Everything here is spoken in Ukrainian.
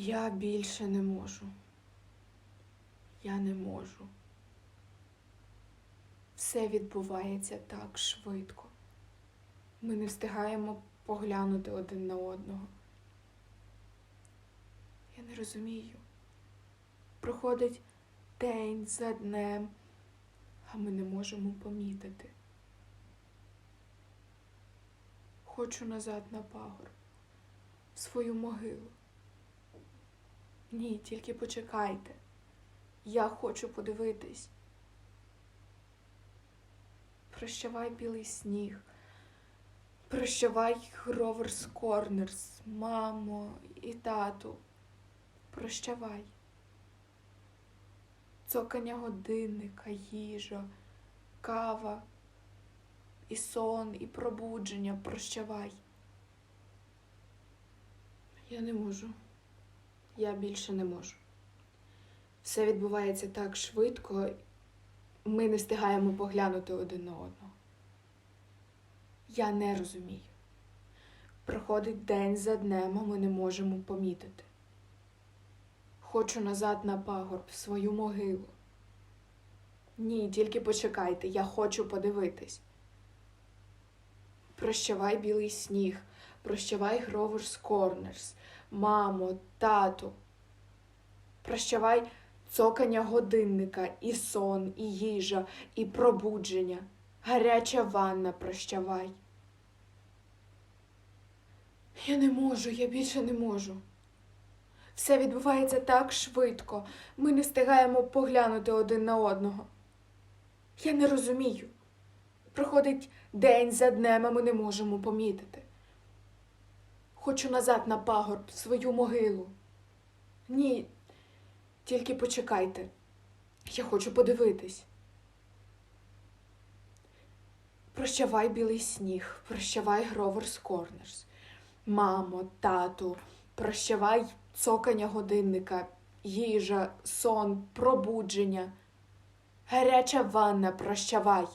Я більше не можу. Я не можу. Все відбувається так швидко. Ми не встигаємо поглянути один на одного. Я не розумію. Проходить день за днем, а ми не можемо помітити. Хочу назад на пагорб, в свою могилу. Ні, тільки почекайте. Я хочу подивитись. Прощавай білий сніг. Прощавай Гроверс Корнерс, мамо і тату. Прощавай. Цокання годинника, їжа, кава, і сон, і пробудження. Прощавай. Я не можу. Я більше не можу. Все відбувається так швидко, ми не встигаємо поглянути один на одного. Я не розумію. Проходить день за днем, а ми не можемо помітити. Хочу назад на пагорб, в свою могилу. Ні, тільки почекайте, я хочу подивитись. Прощавай білий сніг, прощавай Гроверс Корнерс, мамо, тату. Прощавай цокання годинника, і сон, і їжа, і пробудження. Гаряча ванна, прощавай. Я не можу, я більше не можу. Все відбувається так швидко. Ми не встигаємо поглянути один на одного. Я не розумію. Проходить день за днем, а ми не можемо помітити. Хочу назад на пагорб, в свою могилу. Ні, тільки почекайте. Я хочу подивитись. Прощавай білий сніг, прощавай Гроверс Корнерс. Мамо, тату, прощавай цокання годинника, їжа, сон, пробудження. Гаряча ванна, прощавай.